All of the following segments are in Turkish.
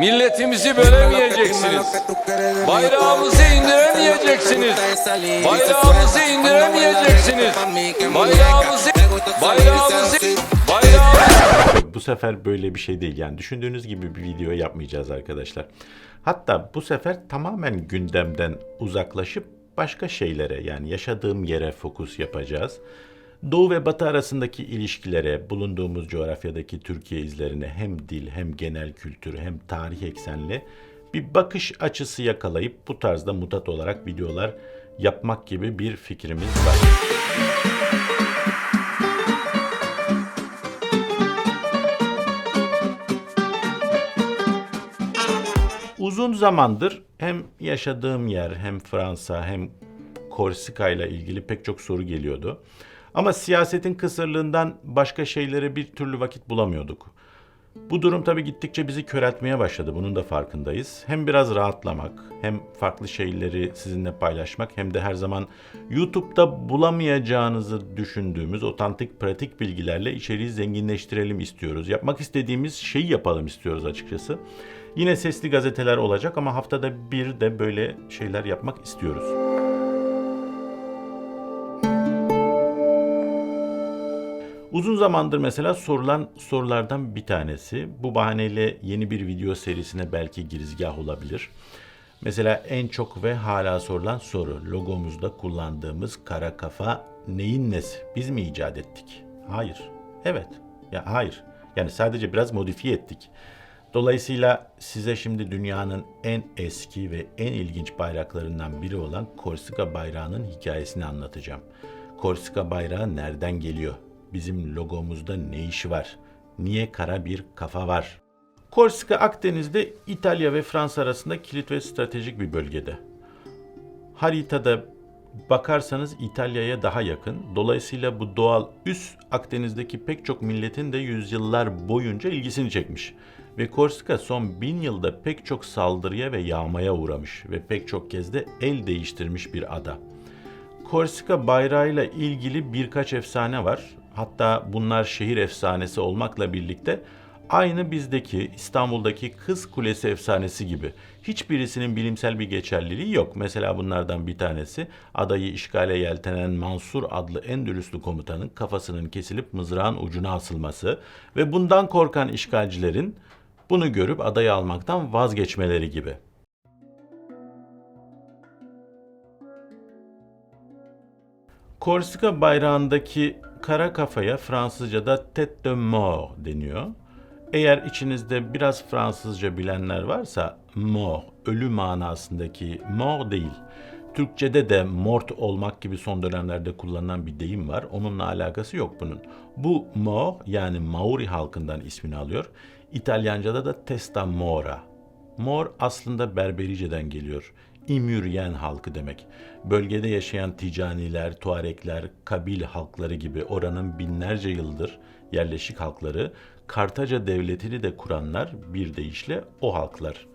Milletimizi bölemeyeceksiniz. Bayrağımızı indiremeyeceksiniz. Bayrağımızı indiremeyeceksiniz. Bayrağımızı, bayrağımızı, bayrağımızı. Bu sefer böyle bir şey değil. Yani düşündüğünüz gibi bir video yapmayacağız arkadaşlar. Hatta bu sefer tamamen gündemden uzaklaşıp başka şeylere yani yaşadığım yere fokus yapacağız. Doğu ve Batı arasındaki ilişkilere, bulunduğumuz coğrafyadaki Türkiye izlerine hem dil hem genel kültür hem tarih eksenli bir bakış açısı yakalayıp bu tarzda mutat olarak videolar yapmak gibi bir fikrimiz var. Uzun zamandır hem yaşadığım yer hem Fransa hem Korsika ile ilgili pek çok soru geliyordu. Ama siyasetin kısırlığından başka şeylere bir türlü vakit bulamıyorduk. Bu durum tabii gittikçe bizi köreltmeye başladı. Bunun da farkındayız. Hem biraz rahatlamak, hem farklı şeyleri sizinle paylaşmak, hem de her zaman YouTube'da bulamayacağınızı düşündüğümüz otantik pratik bilgilerle içeriği zenginleştirelim istiyoruz. Yapmak istediğimiz şeyi yapalım istiyoruz açıkçası. Yine sesli gazeteler olacak ama haftada bir de böyle şeyler yapmak istiyoruz. Uzun zamandır mesela sorulan sorulardan bir tanesi. Bu bahaneyle yeni bir video serisine belki girizgah olabilir. Mesela en çok ve hala sorulan soru logomuzda kullandığımız kara kafa neyin nesi? Biz mi icat ettik? Hayır. Evet. Ya hayır. Yani sadece biraz modifiye ettik. Dolayısıyla size şimdi dünyanın en eski ve en ilginç bayraklarından biri olan Korsika bayrağının hikayesini anlatacağım. Korsika bayrağı nereden geliyor? Bizim logomuzda ne işi var? Niye kara bir kafa var? Korsika Akdeniz'de İtalya ve Fransa arasında kilit ve stratejik bir bölgede. Haritada bakarsanız İtalya'ya daha yakın. Dolayısıyla bu doğal üs Akdeniz'deki pek çok milletin de yüzyıllar boyunca ilgisini çekmiş. Ve Korsika son bin yılda pek çok saldırıya ve yağmaya uğramış ve pek çok kez de el değiştirmiş bir ada. Korsika bayrağıyla ilgili birkaç efsane var. Hatta bunlar şehir efsanesi olmakla birlikte aynı bizdeki İstanbul'daki Kız Kulesi efsanesi gibi. Hiçbirisinin bilimsel bir geçerliliği yok. Mesela bunlardan bir tanesi adayı işgale yeltenen Mansur adlı Endülüslü komutanın kafasının kesilip mızrağın ucuna asılması ve bundan korkan işgalcilerin bunu görüp adayı almaktan vazgeçmeleri gibi. Korsika bayrağındaki kara kafaya Fransızca'da tête de mort deniyor. Eğer içinizde biraz Fransızca bilenler varsa mort, ölü manasındaki mort değil. Türkçede de mort olmak gibi son dönemlerde kullanılan bir deyim var. Onunla alakası yok bunun. Bu mort yani Maori halkından ismini alıyor. İtalyanca'da da testa mora. Mor aslında Berberice'den geliyor. İmüryen halkı demek. Bölgede yaşayan Ticaniler, Tuarekler, Kabil halkları gibi oranın binlerce yıldır yerleşik halkları, Kartaca devletini de kuranlar bir deyişle o halklar.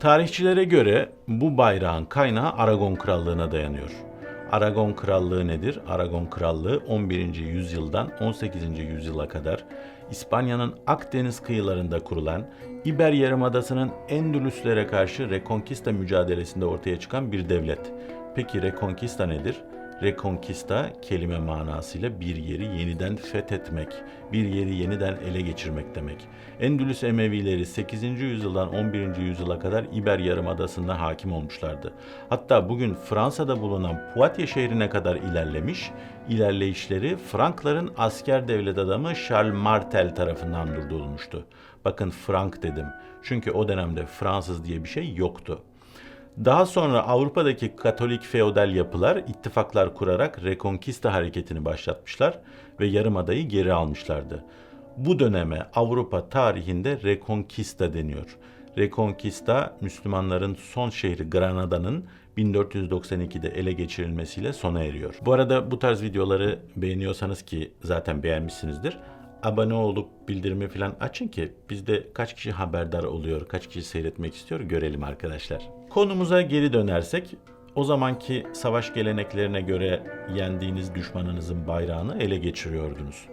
Tarihçilere göre bu bayrağın kaynağı Aragon Krallığı'na dayanıyor. Aragon Krallığı nedir? Aragon Krallığı 11. yüzyıldan 18. yüzyıla kadar İspanya'nın Akdeniz kıyılarında kurulan İber Yarımadası'nın Endülüslere karşı Reconquista mücadelesinde ortaya çıkan bir devlet. Peki Reconquista nedir? Reconquista kelime manasıyla bir yeri yeniden fethetmek, bir yeri yeniden ele geçirmek demek. Endülüs Emevileri 8. yüzyıldan 11. yüzyıla kadar İber Yarımadası'nda hakim olmuşlardı. Hatta bugün Fransa'da bulunan Poitiers şehrine kadar ilerlemiş, ilerleyişleri Frankların asker devlet adamı Charles Martel tarafından durdurulmuştu. Bakın Frank dedim. Çünkü o dönemde Fransız diye bir şey yoktu. Daha sonra Avrupa'daki Katolik feodal yapılar ittifaklar kurarak Reconquista hareketini başlatmışlar ve Yarımada'yı geri almışlardı. Bu döneme Avrupa tarihinde Reconquista deniyor. Reconquista Müslümanların son şehri Granada'nın 1492'de ele geçirilmesiyle sona eriyor. Bu arada bu tarz videoları beğeniyorsanız ki zaten beğenmişsinizdir. Abone olup bildirimi falan açın ki bizde kaç kişi haberdar oluyor, kaç kişi seyretmek istiyor görelim arkadaşlar. Konumuza geri dönersek o zamanki savaş geleneklerine göre yendiğiniz düşmanınızın bayrağını ele geçiriyordunuz.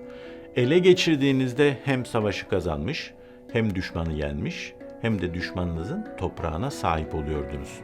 Ele geçirdiğinizde hem savaşı kazanmış, hem düşmanı yenmiş, hem de düşmanınızın toprağına sahip oluyordunuz.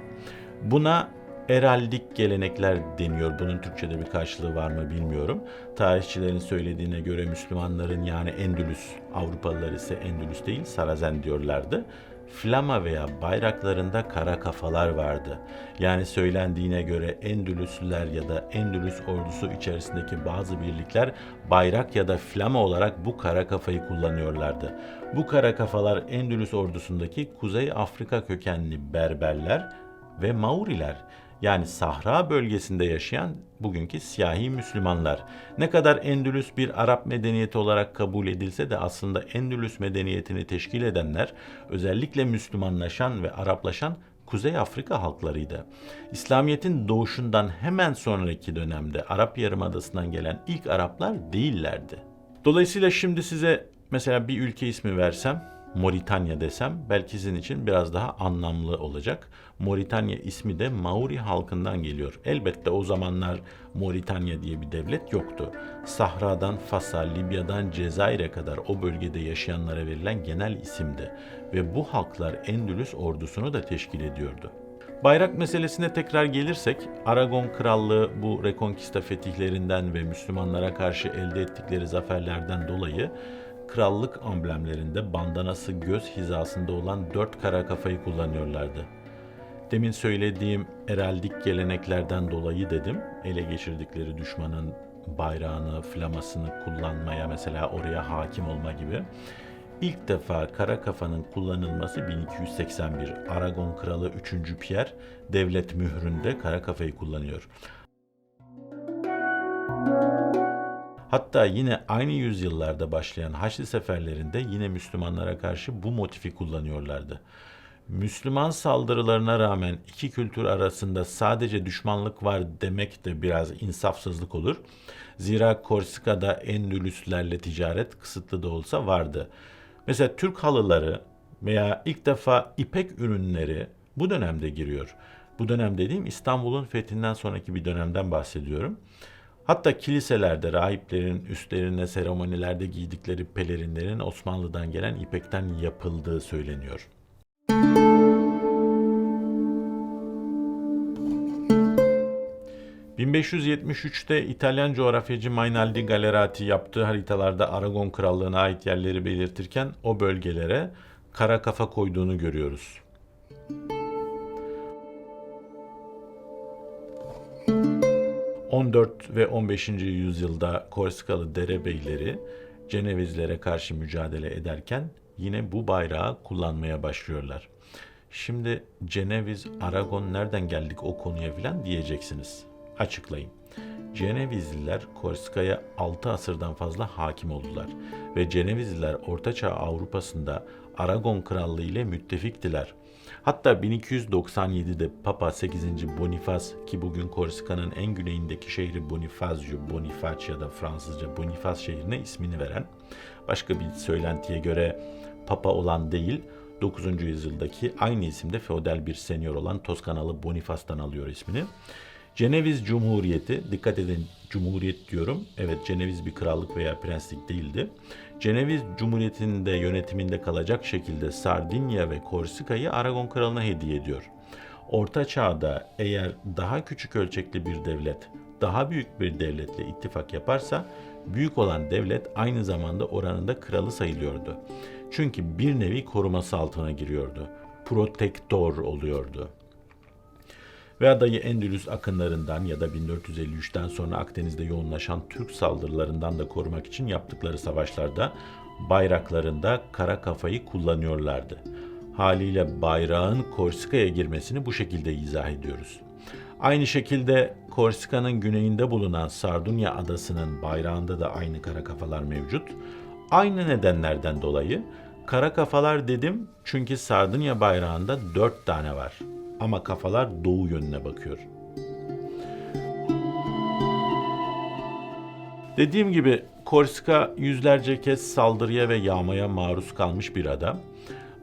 Buna eraldik gelenekler deniyor. Bunun Türkçe'de bir karşılığı var mı bilmiyorum. Tarihçilerin söylediğine göre Müslümanların yani Endülüs, Avrupalılar ise Endülüs değil Sarazen diyorlardı. Flama veya bayraklarında kara kafalar vardı. Yani söylendiğine göre Endülüslüler ya da Endülüs ordusu içerisindeki bazı birlikler bayrak ya da flama olarak bu kara kafayı kullanıyorlardı. Bu kara kafalar Endülüs ordusundaki Kuzey Afrika kökenli Berberler ve Mauriler yani Sahra bölgesinde yaşayan bugünkü siyahi Müslümanlar. Ne kadar Endülüs bir Arap medeniyeti olarak kabul edilse de aslında Endülüs medeniyetini teşkil edenler özellikle Müslümanlaşan ve Araplaşan Kuzey Afrika halklarıydı. İslamiyet'in doğuşundan hemen sonraki dönemde Arap Yarımadası'ndan gelen ilk Araplar değillerdi. Dolayısıyla şimdi size mesela bir ülke ismi versem Moritanya desem belki sizin için biraz daha anlamlı olacak. Moritanya ismi de Maori halkından geliyor. Elbette o zamanlar Moritanya diye bir devlet yoktu. Sahradan Fas'a, Libya'dan Cezayir'e kadar o bölgede yaşayanlara verilen genel isimdi. Ve bu halklar Endülüs ordusunu da teşkil ediyordu. Bayrak meselesine tekrar gelirsek, Aragon Krallığı bu Reconquista fetihlerinden ve Müslümanlara karşı elde ettikleri zaferlerden dolayı krallık amblemlerinde bandanası göz hizasında olan dört kara kafayı kullanıyorlardı. Demin söylediğim eraldik geleneklerden dolayı dedim, ele geçirdikleri düşmanın bayrağını, flamasını kullanmaya mesela oraya hakim olma gibi. İlk defa kara kafanın kullanılması 1281. Aragon kralı 3. Pierre devlet mühründe kara kafayı kullanıyor. Hatta yine aynı yüzyıllarda başlayan Haçlı seferlerinde yine Müslümanlara karşı bu motifi kullanıyorlardı. Müslüman saldırılarına rağmen iki kültür arasında sadece düşmanlık var demek de biraz insafsızlık olur. Zira Korsika'da Endülüslerle ticaret kısıtlı da olsa vardı. Mesela Türk halıları veya ilk defa ipek ürünleri bu dönemde giriyor. Bu dönem dediğim İstanbul'un fethinden sonraki bir dönemden bahsediyorum. Hatta kiliselerde rahiplerin üstlerine seremonilerde giydikleri pelerinlerin Osmanlı'dan gelen ipekten yapıldığı söyleniyor. ...1573'te İtalyan coğrafyacı Mainaldi Gallerati yaptığı haritalarda Aragon Krallığı'na ait yerleri belirtirken o bölgelere kara kafa koyduğunu görüyoruz. 14 ve 15. yüzyılda Korsikalı derebeyleri Cenevizlere karşı mücadele ederken yine bu bayrağı kullanmaya başlıyorlar. Şimdi Ceneviz, Aragon nereden geldik o konuya filan diyeceksiniz. Açıklayayım. Cenevizliler Korsika'ya 6 asırdan fazla hakim oldular ve Cenevizliler Ortaçağ Avrupa'sında Aragon Krallığı ile müttefiktiler. Hatta 1297'de Papa 8. Bonifaz ki bugün Korsika'nın en güneyindeki şehri Bonifacio, Boniface ya da Fransızca Bonifaz şehrine ismini veren, başka bir söylentiye göre Papa olan değil, 9. yüzyıldaki aynı isimde feodal bir senyor olan Toskanalı Bonifas'tan alıyor ismini. Ceneviz Cumhuriyeti, dikkat edin Cumhuriyet diyorum. Evet Ceneviz bir krallık veya prenslik değildi. Ceneviz Cumhuriyeti'nde yönetiminde kalacak şekilde Sardinya ve Korsika'yı Aragon Kralı'na hediye ediyor. Orta Çağ'da eğer daha küçük ölçekli bir devlet daha büyük bir devletle ittifak yaparsa büyük olan devlet aynı zamanda oranında kralı sayılıyordu. Çünkü bir nevi koruması altına giriyordu. Protektor oluyordu ve adayı Endülüs akınlarından ya da 1453'ten sonra Akdeniz'de yoğunlaşan Türk saldırılarından da korumak için yaptıkları savaşlarda bayraklarında kara kafayı kullanıyorlardı. Haliyle bayrağın Korsika'ya girmesini bu şekilde izah ediyoruz. Aynı şekilde Korsika'nın güneyinde bulunan Sardunya adasının bayrağında da aynı kara kafalar mevcut. Aynı nedenlerden dolayı kara kafalar dedim çünkü Sardunya bayrağında dört tane var ama kafalar doğu yönüne bakıyor. Dediğim gibi Korsika yüzlerce kez saldırıya ve yağmaya maruz kalmış bir ada.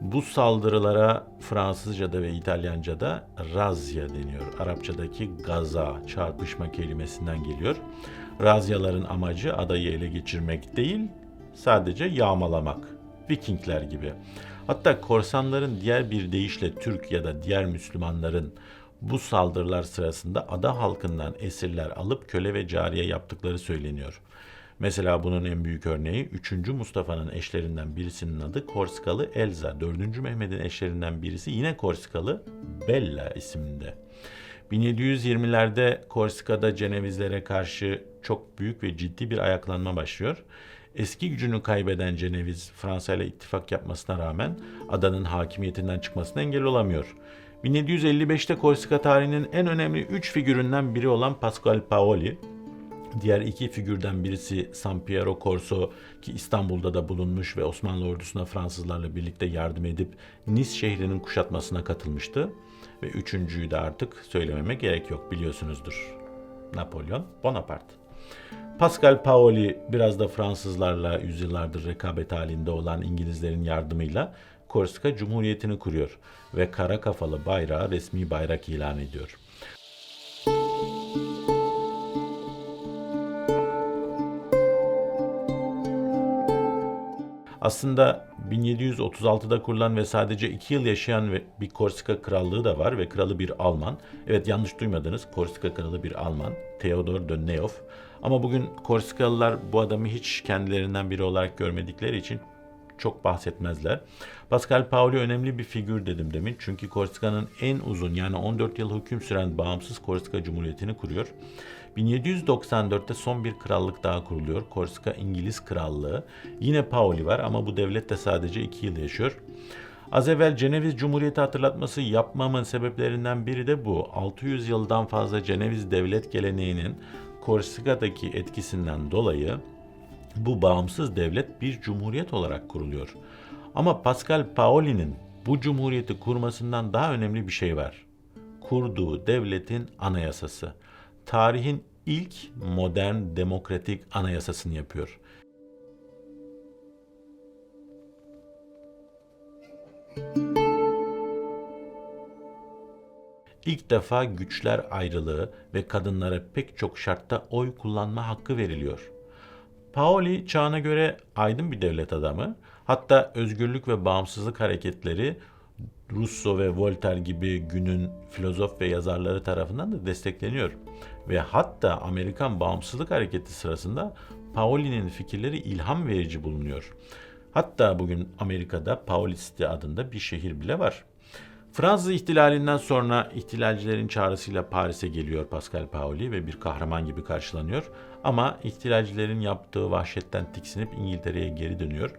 Bu saldırılara Fransızca'da ve İtalyanca'da razya deniyor. Arapçadaki gaza, çarpışma kelimesinden geliyor. Razyaların amacı adayı ele geçirmek değil, sadece yağmalamak. Vikingler gibi. Hatta korsanların diğer bir deyişle Türk ya da diğer Müslümanların bu saldırılar sırasında ada halkından esirler alıp köle ve cariye yaptıkları söyleniyor. Mesela bunun en büyük örneği 3. Mustafa'nın eşlerinden birisinin adı Korsikalı Elza. 4. Mehmet'in eşlerinden birisi yine Korsikalı Bella isminde. 1720'lerde Korsika'da Cenevizlere karşı çok büyük ve ciddi bir ayaklanma başlıyor. Eski gücünü kaybeden Ceneviz Fransa ile ittifak yapmasına rağmen adanın hakimiyetinden çıkmasına engel olamıyor. 1755'te Korsika tarihinin en önemli 3 figüründen biri olan Pasquale Paoli, Diğer iki figürden birisi San Piero Corso ki İstanbul'da da bulunmuş ve Osmanlı ordusuna Fransızlarla birlikte yardım edip Nice şehrinin kuşatmasına katılmıştı. Ve üçüncüyü de artık söylememe gerek yok biliyorsunuzdur. Napolyon Bonaparte. Pascal Paoli biraz da Fransızlarla yüzyıllardır rekabet halinde olan İngilizlerin yardımıyla Korsika Cumhuriyeti'ni kuruyor ve kara kafalı bayrağı resmi bayrak ilan ediyor. Aslında 1736'da kurulan ve sadece 2 yıl yaşayan bir Korsika krallığı da var ve kralı bir Alman. Evet yanlış duymadınız. Korsika kralı bir Alman. Theodor de Neof. Ama bugün Korsikalılar bu adamı hiç kendilerinden biri olarak görmedikleri için çok bahsetmezler. Pascal Paoli önemli bir figür dedim demin. Çünkü Korsika'nın en uzun yani 14 yıl hüküm süren bağımsız Korsika Cumhuriyeti'ni kuruyor. 1794'te son bir krallık daha kuruluyor. Korsika İngiliz Krallığı. Yine Paoli var ama bu devlet de sadece 2 yıl yaşıyor. Az evvel Ceneviz Cumhuriyeti hatırlatması yapmamın sebeplerinden biri de bu. 600 yıldan fazla Ceneviz devlet geleneğinin Korsika'daki etkisinden dolayı bu bağımsız devlet bir cumhuriyet olarak kuruluyor. Ama Pascal Paoli'nin bu cumhuriyeti kurmasından daha önemli bir şey var. Kurduğu devletin anayasası. Tarihin ilk modern demokratik anayasasını yapıyor. İlk defa güçler ayrılığı ve kadınlara pek çok şartta oy kullanma hakkı veriliyor. Paoli çağına göre aydın bir devlet adamı. Hatta özgürlük ve bağımsızlık hareketleri Rousseau ve Voltaire gibi günün filozof ve yazarları tarafından da destekleniyor. Ve hatta Amerikan bağımsızlık hareketi sırasında Paoli'nin fikirleri ilham verici bulunuyor. Hatta bugün Amerika'da Paoli City adında bir şehir bile var. Fransız ihtilalinden sonra ihtilalcilerin çağrısıyla Paris'e geliyor Pascal Paoli ve bir kahraman gibi karşılanıyor. Ama ihtilalcilerin yaptığı vahşetten tiksinip İngiltere'ye geri dönüyor.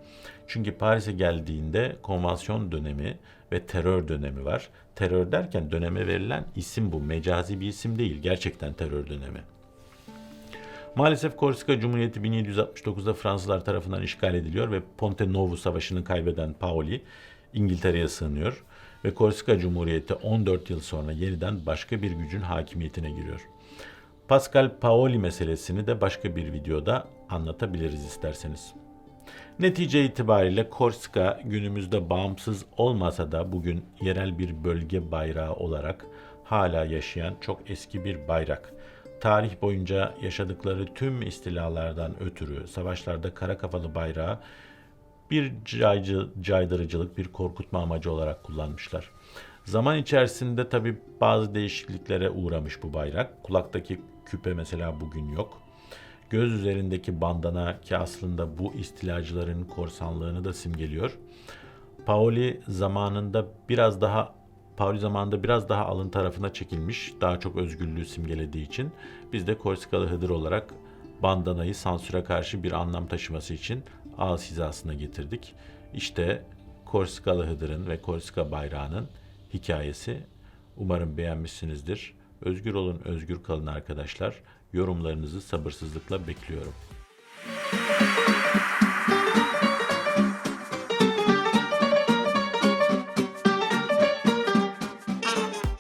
Çünkü Paris'e geldiğinde konvansiyon dönemi ve terör dönemi var. Terör derken döneme verilen isim bu. Mecazi bir isim değil. Gerçekten terör dönemi. Maalesef Korsika Cumhuriyeti 1769'da Fransızlar tarafından işgal ediliyor ve Ponte Novo Savaşı'nı kaybeden Paoli İngiltere'ye sığınıyor ve Korsika Cumhuriyeti 14 yıl sonra yeniden başka bir gücün hakimiyetine giriyor. Pascal Paoli meselesini de başka bir videoda anlatabiliriz isterseniz. Netice itibariyle Korsika günümüzde bağımsız olmasa da bugün yerel bir bölge bayrağı olarak hala yaşayan çok eski bir bayrak. Tarih boyunca yaşadıkları tüm istilalardan ötürü savaşlarda kara kafalı bayrağı bir caycı, caydırıcılık, bir korkutma amacı olarak kullanmışlar. Zaman içerisinde tabi bazı değişikliklere uğramış bu bayrak. Kulaktaki küpe mesela bugün yok. Göz üzerindeki bandana ki aslında bu istilacıların korsanlığını da simgeliyor. Paoli zamanında biraz daha Pauli zamanında biraz daha alın tarafına çekilmiş. Daha çok özgürlüğü simgelediği için biz de Korsikalı Hıdır olarak bandanayı sansüre karşı bir anlam taşıması için ağız hizasına getirdik. İşte Korsikalı Hıdır'ın ve Korsika bayrağının hikayesi. Umarım beğenmişsinizdir. Özgür olun, özgür kalın arkadaşlar. Yorumlarınızı sabırsızlıkla bekliyorum.